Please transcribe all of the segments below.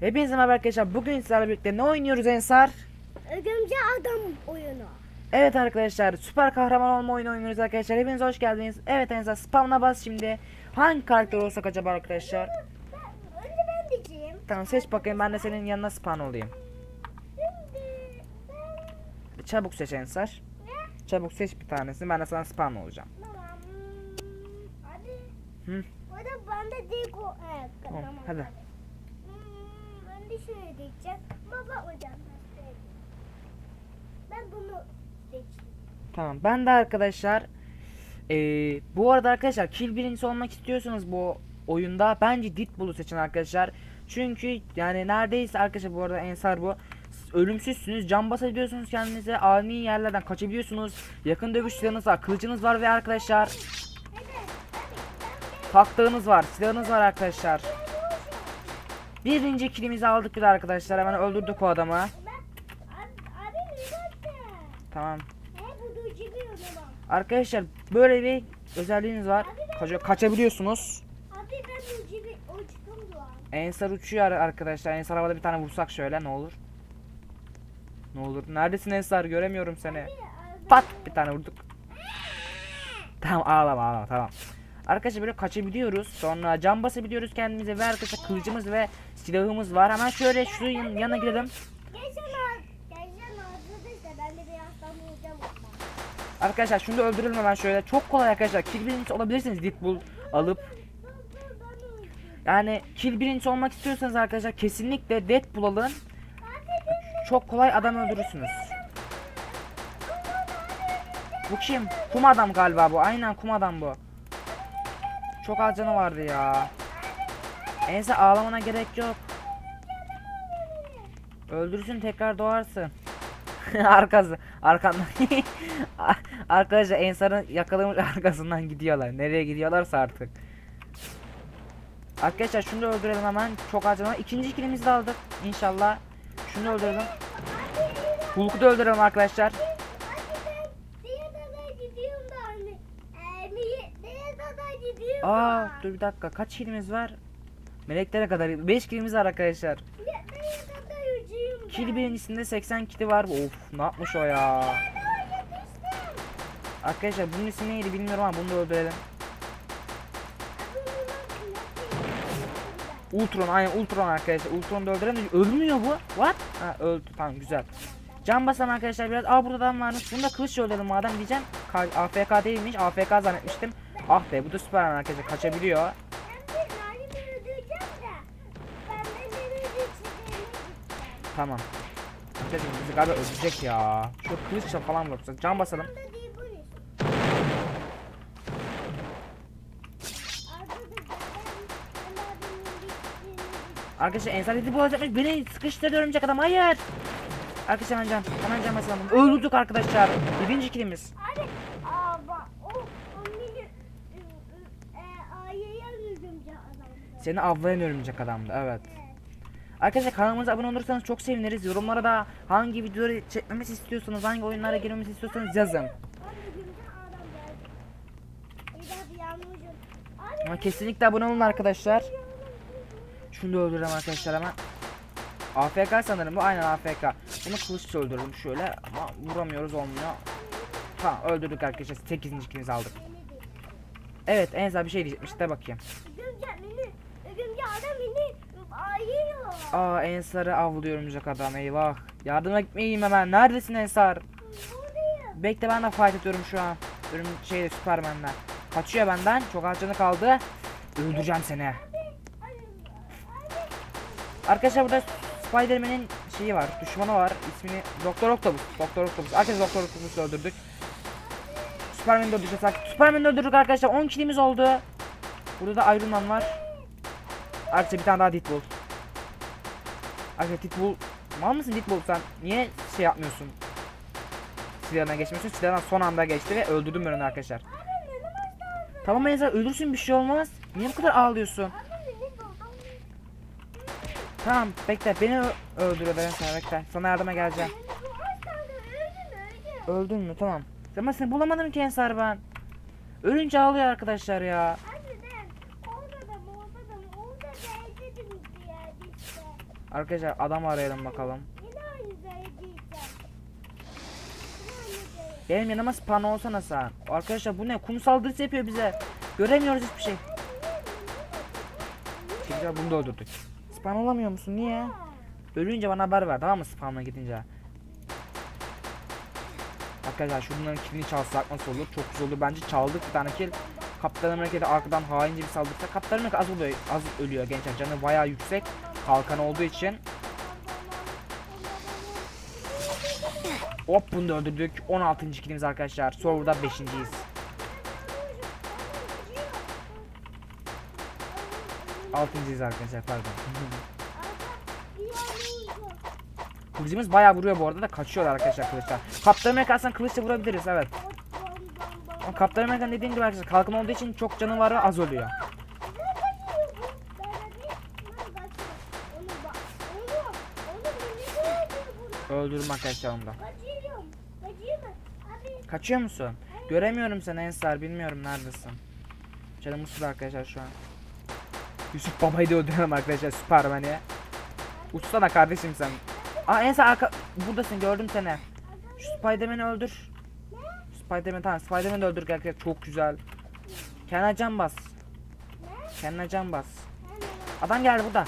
Hepinize merhaba arkadaşlar. Bugün sizlerle birlikte ne oynuyoruz Ensar? Örümcek adam oyunu. Evet arkadaşlar süper kahraman olma oyunu oynuyoruz arkadaşlar. Hepiniz hoş geldiniz. Evet Ensar spamla bas şimdi. Hangi karakter olsak acaba arkadaşlar? Ben, önce ben diyeceğim. Tamam seç bakayım ben de senin yanına spawn olayım. Şimdi ben Çabuk seç Ensar. ne? Çabuk seç bir tanesini ben de sana spawn olacağım. Tamam. Hadi. Hı. Bu da bende değil o. Evet, tamam, hadi. Hmm, ben de şöyle diyeceğim. Hocam ben bunu. Tamam. Ben de arkadaşlar eee, bu arada arkadaşlar kill birincisi olmak istiyorsanız bu oyunda bence Deadpool'u seçin arkadaşlar. Çünkü yani neredeyse arkadaşlar bu arada Ensar bu. Ölümsüzsünüz can basabiliyorsunuz kendinize ani yerlerden kaçabiliyorsunuz. Yakın dövüş silahınız var kılıcınız var ve arkadaşlar taktığınız var silahınız var arkadaşlar birinci killimizi aldık bir de arkadaşlar hemen öldürdük o adamı abi, abi tamam. Arkadaşlar böyle bir özelliğiniz var. Kaça- kaçabiliyorsunuz. Abi ben. Ensar uçuyor ar- arkadaşlar. Ensar havada bir tane vursak şöyle ne olur? Ne olur? Neredesin Ensar? Göremiyorum seni. Pat bir tane vurduk. Tamam ağlama ağlama tamam. Arkadaşlar böyle kaçabiliyoruz. Sonra cam basabiliyoruz kendimize ve arkadaşlar kılıcımız ve silahımız var. Hemen şöyle şu yan- yana gidelim. Arkadaşlar şunu da öldürelim hemen şöyle. Çok kolay arkadaşlar. Kill birincisi olabilirsiniz Deadpool alıp. Yani kill birincisi olmak istiyorsanız arkadaşlar kesinlikle Deadpool alın. Çok kolay adam öldürürsünüz. Bu kim? Kum adam galiba bu. Aynen kum adam bu. Çok az canı vardı ya. Ense ağlamana gerek yok. Öldürsün tekrar doğarsın. Arkası, arkandan. Arkadaşlar Ensar'ın yakalamış arkasından gidiyorlar. Nereye gidiyorlarsa artık. Arkadaşlar şunu da öldürelim hemen. Çok var. İkinci kilimizi de aldık. İnşallah. Şunu da öldürelim. Hulk'u da öldürelim arkadaşlar. Diğer dada gidiyorum da anne. Ee, niye? Diğer dada gidiyorum Aa dur bir dakika. Kaç kilimiz var? Meleklere kadar 5 kilimiz var arkadaşlar. Kill birincisinde 80 kiti var. Of ne yapmış o ya. Arkadaşlar bunun ismi neydi bilmiyorum ama bunu da öldürelim. Ultron aynen Ultron arkadaşlar. Ultron da öldürelim ölmüyor bu. What? Ha öldü tamam güzel. Can basalım arkadaşlar biraz. Aa burada adam varmış. Bunu da kılıçla öldürelim madem diyeceğim. AFK değilmiş. AFK zannetmiştim. Ah be bu da Superman arkadaşlar kaçabiliyor. Tamam. Arkadaşlar bizi galiba öldürecek ya. Şu kılıçla falan vursak. Can basalım. Arkadaşlar bu olacakmış. Beni sıkıştırdı örümcek adam. Hayır. Arkadaşlar hemen can. Hemen can basalım. Öldürdük arkadaşlar. Birinci kilimiz. Abi, aa bak, o, o mini, ı, ı, e, ayıya örümcek adamdı. Seni avlayan örümcek adamdı. Evet. Arkadaşlar kanalımıza abone olursanız çok seviniriz. Yorumlara da hangi videoları çekmemizi istiyorsanız, hangi oyunlara girmemizi istiyorsanız yazın. Ama kesinlikle abone olun arkadaşlar. Şunu da öldürelim arkadaşlar hemen. AFK sanırım bu. Aynen AFK. Bunu kılıçla öldürelim şöyle ama vuramıyoruz olmuyor. Tamam öldürdük arkadaşlar. 8. kilimizi aldık. Evet Enza bir şey diyecekmiş de bakayım. Örümcek adam. Aa Ensar'ı avlıyor örümcek adam eyvah. Yardıma gitmeyeyim hemen. Neredesin Ensar? Buradayım. Bekle ben de fight ediyorum şu an. Örüm şeyde Superman'le. Kaçıyor benden. Çok az canı kaldı. Öldüreceğim seni. Abi, abi, abi. Arkadaşlar burada Spider-Man'in şeyi var. Düşmanı var. İsmini Doktor Octopus. Doktor Octopus. Arkadaşlar Doktor Octopus'u öldürdük. Superman'i artık. Superman'i öldürdük arkadaşlar. 10 kilimiz oldu. Burada da Iron Man var. Arkadaşlar bir tane daha Deadpool. Arkadaşlar Deadpool. Mal mısın Deadpool sen? Niye şey yapmıyorsun? Silahına geçmiyorsun. Silahına son anda geçti ve öldürdüm ben onu arkadaşlar. Tamam Enza ölürsün bir şey olmaz. Niye bu kadar ağlıyorsun? Tamam bekle beni öldürüyor ben sana bekle. Sana yardıma geleceğim. Öldün mü tamam. Ama seni bulamadım ki Ensar ben. Ölünce ağlıyor arkadaşlar ya. Harbiden orada da orada da orada da dedim bir yerde işte. Arkadaşlar adam arayalım bakalım. Benim yanıma spawn olsana sen. Arkadaşlar bu ne? Kum saldırısı yapıyor bize. Göremiyoruz hiçbir şey. Güzel bunu da öldürdük. Spawn olamıyor musun? Niye? Ölünce bana haber ver tamam mı spawn'a gidince. Arkadaşlar şunların killini çalsak nasıl olur? Çok güzel olur. Bence çaldık bir tane kill. Kaptan Amerika'da arkadan haince bir saldırsa Kaptan Amerika az oluyor, az ölüyor gençler. Canı bayağı yüksek. Kalkan olduğu için. Hop bunu da öldürdük. 16. killimiz arkadaşlar. Server'da 5.yiz. Altıncıyız arkadaşlar pardon. Kılıcımız bayağı vuruyor bu arada da kaçıyorlar arkadaşlar kılıçlar. Kaptan Amerika aslında kılıçla vurabiliriz evet. Ama Kaptan Amerika'nın dediğim gibi arkadaşlar kalkan olduğu için çok canı var ve az ölüyor. Öldürürüm arkadaşlar onu da. Kaçıyor musun? Göremiyorum seni Ensar bilmiyorum neredesin. Canım usul arkadaşlar şu an. Yusuf babayı da öldürelim arkadaşlar Süpermen'i. Uçsana kardeşim sen. Aa Ensar arka... buradasın gördüm seni. Şu Spiderman'i öldür. Spiderman tamam Spiderman'i öldür arkadaşlar çok güzel. Kendine can bas. Kendine can bas. Adam geldi burada.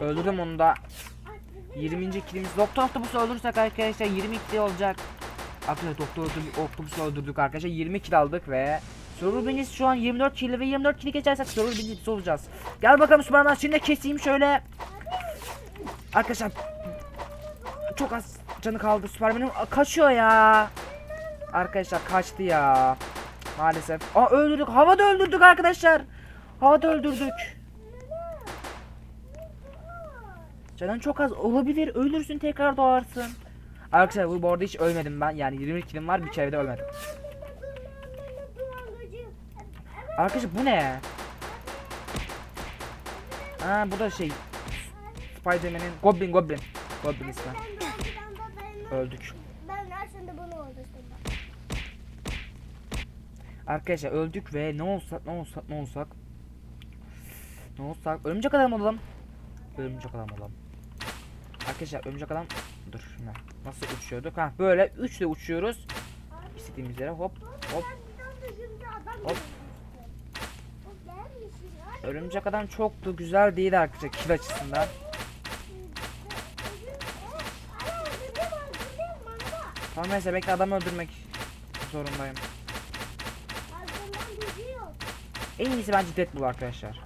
Öldürdüm onu da. 20. kilimiz. Doktor Octopus'u öldürürsek arkadaşlar 20 kill olacak. Arkadaşlar Doktor Octopus'u öldürdük arkadaşlar 20 kill aldık ve Server birincisi şu an 24 kill ve 24 kill geçersek server birincisi olacağız. Gel bakalım Superman şimdi keseyim şöyle. Arkadaşlar çok az canı kaldı Superman'in Aa, kaçıyor ya. Arkadaşlar kaçtı ya. Maalesef. Aa öldürdük. Havada öldürdük arkadaşlar. Havada öldürdük. Canın çok az olabilir. Ölürsün tekrar doğarsın. Arkadaşlar bu arada hiç ölmedim ben. Yani 20 kilim var bir kere de ölmedim. Arkadaşlar bu ne? Ha bu da şey Spider-Man'in Goblin Goblin Goblin ismi. Öldük. Ben aslında bunu öldürdüm. Arkadaşlar öldük ve ne olsak ne olsak ne olsak Ne olsak örümcek adam olalım Örümcek adam olalım Arkadaşlar örümcek adam Dur şimdi nasıl uçuyorduk? Ha böyle üçle uçuyoruz. İstediğimiz yere hop hop. Hop. Örümcek adam çok da güzel değil arkadaşlar kill açısından. Tamam neyse bekle adam öldürmek zorundayım. En iyisi bence Deadpool arkadaşlar.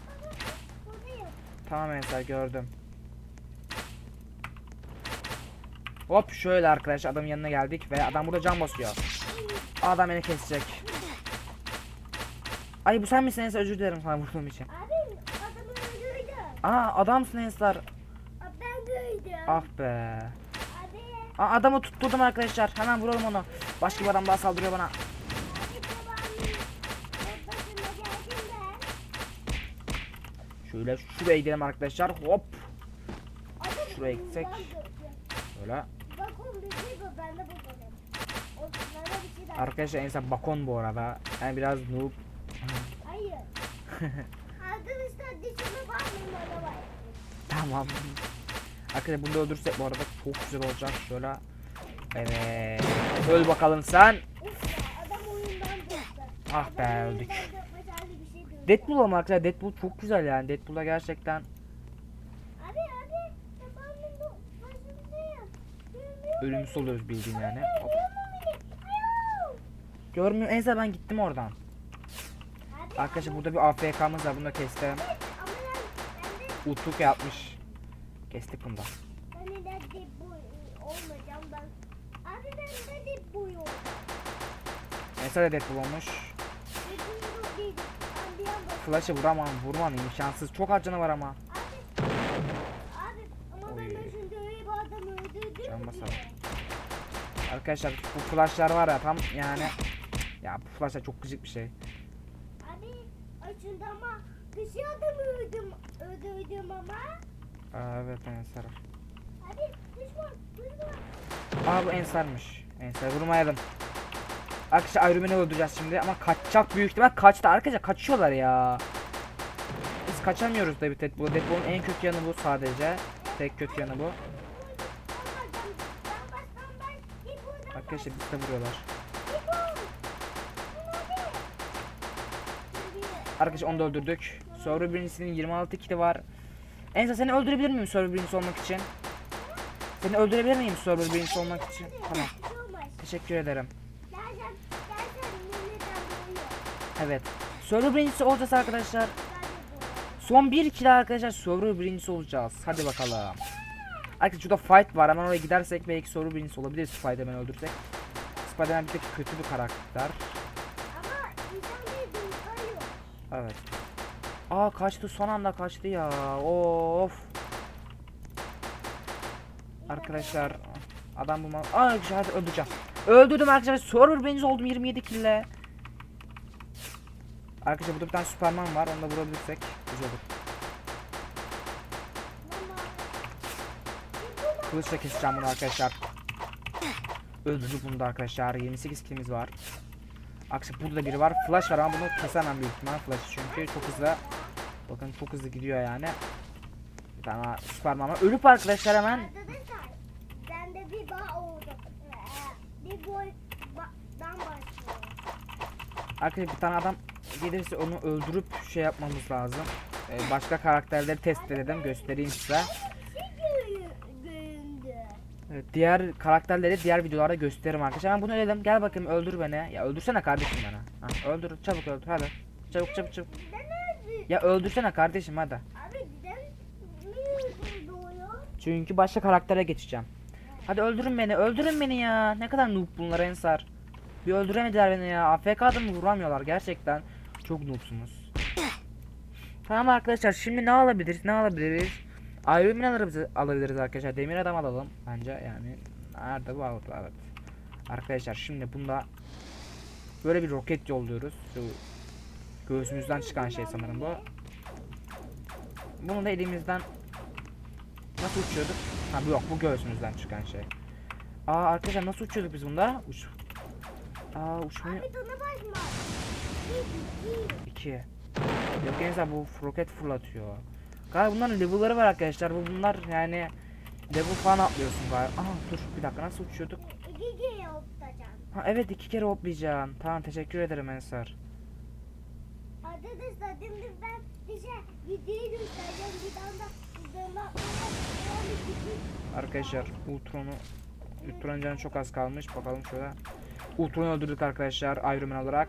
Tamam mesela gördüm. Hop şöyle arkadaşlar adamın yanına geldik ve adam burada can basıyor. Adam beni kesecek. Ay bu sen misin Ensar özür dilerim sana vurduğum için. Abi adamı öldürdüm. Aa adamsın. Ben gördüm. Ah be. Abi. Aa adamı tutturdum arkadaşlar. Hemen vuralım onu. Başka bir adam daha saldırıyor bana. Şöyle şuraya gidelim arkadaşlar. Hop. Şuraya gitsek. Böyle. Bak oğlum bir şey bu ben. Arkadaşlar Ensar bakon bu arada. Yani biraz noob. Hayır. Arkadaşlar dişime bakmayın bana. Tamam. Arkadaşlar bunu da öldürürsek bu arada çok güzel olacak. Şöyle. Evet. Öl bakalım sen. Ah be öldük. oyundan düşmüş hali bir şey gördü. Deadpool ama arkadaşlar Deadpool çok güzel yani. Deadpool'da gerçekten Abi abi. Babamın bu başındayım. Görmüyor ölümsüz oluyoruz bildiğin yani. Hop. Görmüyor. Neyse ben gittim oradan. Arkadaşlar burada bir AFK'mız var. Bunu da kestim. Utluk yapmış. Kestik bunu da. Abi ben de Deadpool olmuş. Flash'ı vuramam. Vurmam imkansız. Çok az canı var ama. abi. Abi ama Oy. ben de şimdi öyle bir adam öldürdüm Can diye. basalım. Arkadaşlar bu flashlar var ya tam yani. Ya bu flashlar çok gıcık bir şey. Abi açında ama kişi adamı öldürdüm, öldürdüm ama. Aa, evet Ensar. Abi düşman düşman. Aa bu Ensar'mış. Ensar vurmayalım. Arkadaşlar Iron Man'i öldüreceğiz şimdi ama kaçacak büyük ihtimal kaçtı arkadaşlar kaçıyorlar ya. Biz kaçamıyoruz tabii Deadpool'a. Deadpool'un en kötü yanı bu sadece. Tek kötü yanı bu. Arkadaşlar bizi de vuruyorlar. Arkadaşlar onu da öldürdük. Server birincisinin 26 kili var. Ensa seni öldürebilir miyim server birincisi olmak için? Seni öldürebilir miyim server birincisi olmak için? Tamam. Teşekkür ederim. Evet. Server birincisi olacağız arkadaşlar. Son bir kilo arkadaşlar server birincisi olacağız. Hadi bakalım. Arkadaşlar şurada fight var. Hemen oraya gidersek belki server birincisi olabiliriz Spiderman'i öldürsek. Spiderman bir tek kötü bir karakter. Evet. Aa kaçtı son anda kaçtı ya. Of. Arkadaşlar adam bulma. Aa hadi öldüreceğim. Öldürdüm arkadaşlar. Server birincisi oldum 27 kille. Arkadaşlar burada bir tane Superman var. Onu da vurabilirsek güzel olur. Mama. Kılıçla keseceğim bunu arkadaşlar. Öldürdük bunu da arkadaşlar. 28 kilimiz var. Aksi burada da biri var. Flash var ama bunu kesemem büyük ihtimal. Flash çünkü çok hızlı. Bakın çok hızlı gidiyor yani. Bir tane Superman var. Ölüp arkadaşlar hemen. Bende bir bağ oldu. Bir boydan başlıyor. Arkadaşlar bir tane adam gelirse onu öldürüp şey yapmamız lazım. Ee, başka karakterleri test edelim. Göstereyim size. Bir şey görü- göründü. Evet, diğer karakterleri diğer videolarda gösteririm arkadaşlar. Ben bunu ölelim. Gel bakayım öldür beni. Ya öldürsene kardeşim beni. Ha, öldür çabuk öldür hadi. Çabuk çabuk çabuk. Ya öldürsene kardeşim hadi. Çünkü başka karaktere geçeceğim. Hadi öldürün beni, öldürün beni ya. Ne kadar noob bunlar Ensar. Bir öldüremediler beni ya. AFK adamı vuramıyorlar gerçekten. Çok noobsunuz. Tamam arkadaşlar şimdi ne alabiliriz? Ne alabiliriz? Iron Man alabiliriz, alabiliriz arkadaşlar. Demir adam alalım bence yani. Nerede bu? Evet. evet. Arkadaşlar şimdi bunda böyle bir roket yolluyoruz. Şu göğsümüzden çıkan şey sanırım bu. Bunu da elimizden Nasıl uçuyorduk? Ha bu yok bu göğsümüzden çıkan şey. Aa arkadaşlar nasıl uçuyorduk biz bunda? Uç. Aa uçmayı iki. 2. Yok neyse bu roket fırlatıyor. Galiba bunların level'ları var arkadaşlar. Bu bunlar yani level falan atlıyorsun galiba. Aha dur bir dakika nasıl uçuyorduk? İki kere hoplayacağım. Ha evet iki kere hoplayacaksın. Tamam teşekkür ederim Ensar. Arkadaşlar şimdi ben size videoyu göstereceğim. Bir anda Arkadaşlar Ultron'u Ultron'un canı çok az kalmış. Bakalım şöyle. Ultron'u öldürdük arkadaşlar Iron Man olarak.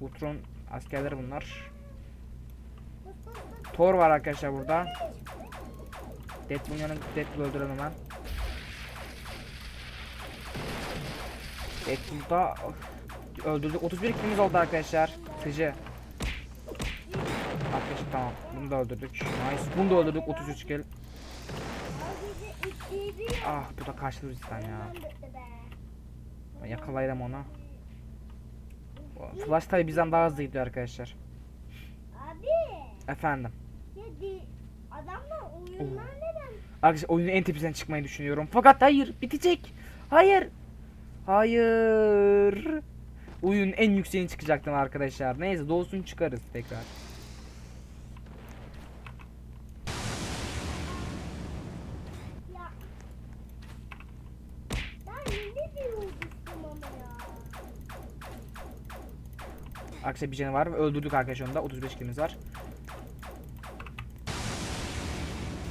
Ultron askerleri bunlar. Thor var arkadaşlar burada. Deadpool'un yanı Deadpool öldürelim hemen. Deadpool'da öldürdük. 31 kilimiz oldu arkadaşlar. Sıcı. Arkadaşlar tamam. Bunu da öldürdük. Nice. Bunu da öldürdük. 33 kill. Ah bu da kaçtı bizden ya. Yakalayalım onu. Flash tabi bizden daha hızlı gidiyor arkadaşlar. Abi Efendim. Ya di, adamla oyunlar neden? Arkadaşlar oyunun en tepesine çıkmayı düşünüyorum. Fakat hayır bitecek. Hayır. Hayır. Oyunun en yükseğine çıkacaktım arkadaşlar. Neyse doğsun çıkarız tekrar. Ya ben ne ama ya. Arkadaşlar bir canı var. Öldürdük arkadaşlar onu da. 35 kilimiz var.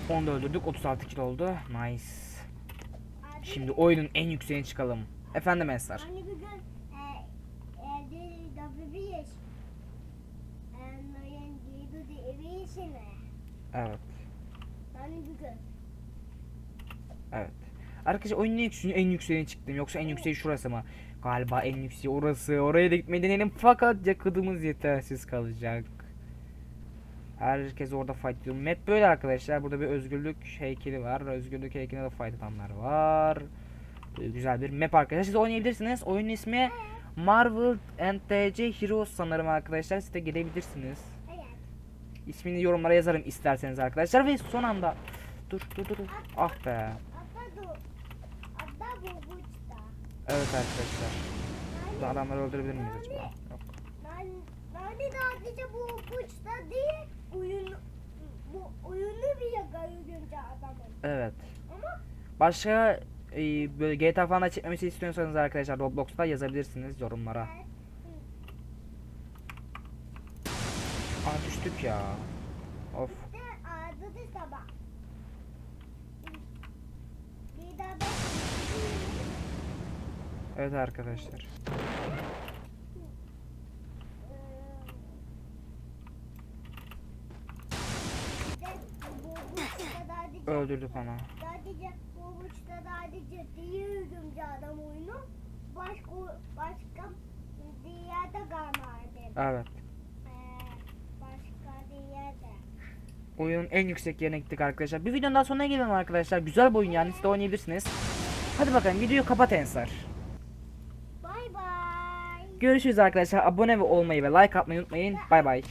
Onu da öldürdük. 36 kill oldu. Nice. Şimdi oyunun en yükseğine çıkalım. Efendim Ensar. E, e. Evet. Evet. Arkadaşlar oyunun en yükseğine, en yükseğine çıktım. Yoksa en yükseği şurası mı? Galiba en yükseği orası. Oraya da gitmeyi deneyelim. Fakat yakıtımız yetersiz kalacak. Herkes orada fight ediyor. Map böyle arkadaşlar. Burada bir özgürlük heykeli var. Özgürlük heykeline de fight atanlar var. Böyle güzel bir map arkadaşlar. Siz oynayabilirsiniz. Oyunun ismi Marvel NTC Heroes sanırım arkadaşlar. Siz de gelebilirsiniz. İsmini yorumlara yazarım isterseniz arkadaşlar. Ve son anda... Dur dur dur. dur. Ah be. Evet arkadaşlar. Bu adamları öldürebilir miyiz acaba? Yok. Ben ben de bu uçta değil oyun bu oyunu bile görünce adamın. Evet. Ama başka e, böyle GTA falan da çekmemizi istiyorsanız arkadaşlar Roblox'ta yazabilirsiniz yorumlara. Evet. Aa düştük ya. Of. Evet arkadaşlar. Öldürdük onu. Sadece bu uçta sadece değildim adam oyunu. Başka başka diğer de kalmadı. Evet. Ee, başka diğer de. Oyunun en yüksek yerine gittik arkadaşlar. Bir videonun daha sonuna gelelim arkadaşlar. Güzel bir oyun yani siz de oynayabilirsiniz. Hadi bakalım videoyu kapat Ensar. Bay bay. Görüşürüz arkadaşlar. Abone olmayı ve like atmayı unutmayın. Bay bay.